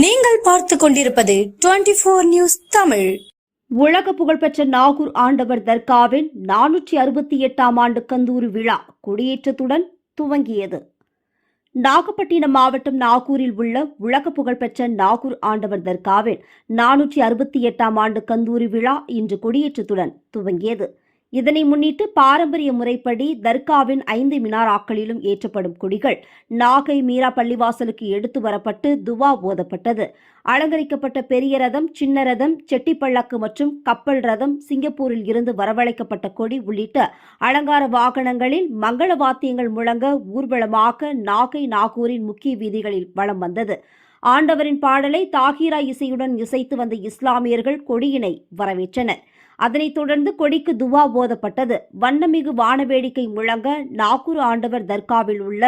நீங்கள் பார்த்து கொண்டிருப்பது டுவெண்டி போர் நியூஸ் தமிழ். உலக புகழ்பெற்ற நாகூர் ஆண்டவர் தர்காவின் நானூற்றி அறுபத்தி எட்டாம் ஆண்டு கந்தூரி விழா கொடியேற்றத்துடன் துவங்கியது. நாகப்பட்டினம் மாவட்டம் நாகூரில் உள்ள உலக புகழ்பெற்ற நாகூர் ஆண்டவர் தர்காவின் நானூற்றி அறுபத்தி எட்டாம் ஆண்டு கந்தூரி விழா இன்று கொடியேற்றத்துடன் துவங்கியது. இதனை முன்னிட்டு பாரம்பரிய முறைப்படி தர்காவின் ஐந்து மினாராக்களிலும் ஏற்றப்படும் கொடிகள் நாகை மீரா பள்ளிவாசலுக்கு எடுத்து வரப்பட்டு துவா ஓதப்பட்டது. அலங்கரிக்கப்பட்ட பெரிய ரதம் சின்ன ரதம் செட்டிப்பள்ளக்கு மற்றும் கப்பல் ரதம் சிங்கப்பூரில் இருந்து வரவழைக்கப்பட்ட கொடி உள்ளிட்ட அலங்கார வாகனங்களில் மங்கள வாத்தியங்கள் முழங்க ஊர்வலமாக நாகை நாகூரின் முக்கிய வீதிகளில் வலம் வந்தது. ஆண்டவரின் பாடலை தாகிரா இசையுடன் இசைத்து வந்த இஸ்லாமியர்கள் கொடியினை வரவேற்றனர். அதனைத் தொடர்ந்து கொடிக்கு துவா போதப்பட்டது. வண்ணமிகு வானவேடிக்கை முழங்க நாகூர் ஆண்டவர் தர்காவில் உள்ள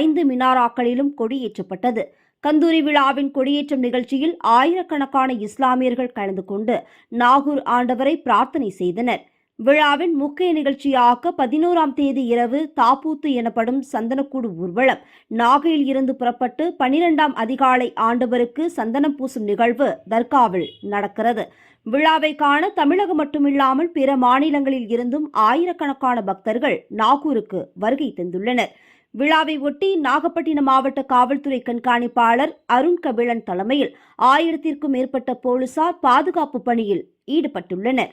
ஐந்து மினாராக்களிலும் கொடியேற்றப்பட்டது கந்தூரி விழாவின் கொடியேற்றம் நிகழ்ச்சியில் ஆயிரக்கணக்கான இஸ்லாமியர்கள் கலந்து கொண்டு நாகூர் ஆண்டவரை பிரார்த்தனை செய்தனர். விழாவின் முக்கிய நிகழ்ச்சியாக பதினோராம் தேதி இரவு தாப்பூத்து எனப்படும் சந்தனக்கூடு ஊர்வலம் நாகையில் இருந்து புறப்பட்டு பனிரெண்டாம் அதிகாலை ஆண்டவருக்கு சந்தனம் பூசும் நிகழ்வு தர்காவில் நடக்கிறது. விழாவை காண தமிழகம் மட்டுமில்லாமல் பிற மாநிலங்களில் இருந்தும் ஆயிரக்கணக்கான பக்தர்கள் நாகூருக்கு வருகை தந்துள்ளனர். விழாவை ஒட்டி நாகப்பட்டினம் மாவட்ட காவல்துறை கண்காணிப்பாளர் அருண் கபிலன் தலைமையில் ஆயிரத்திற்கும் மேற்பட்ட போலீசார் பாதுகாப்பு பணியில் ஈடுபட்டுள்ளனர்.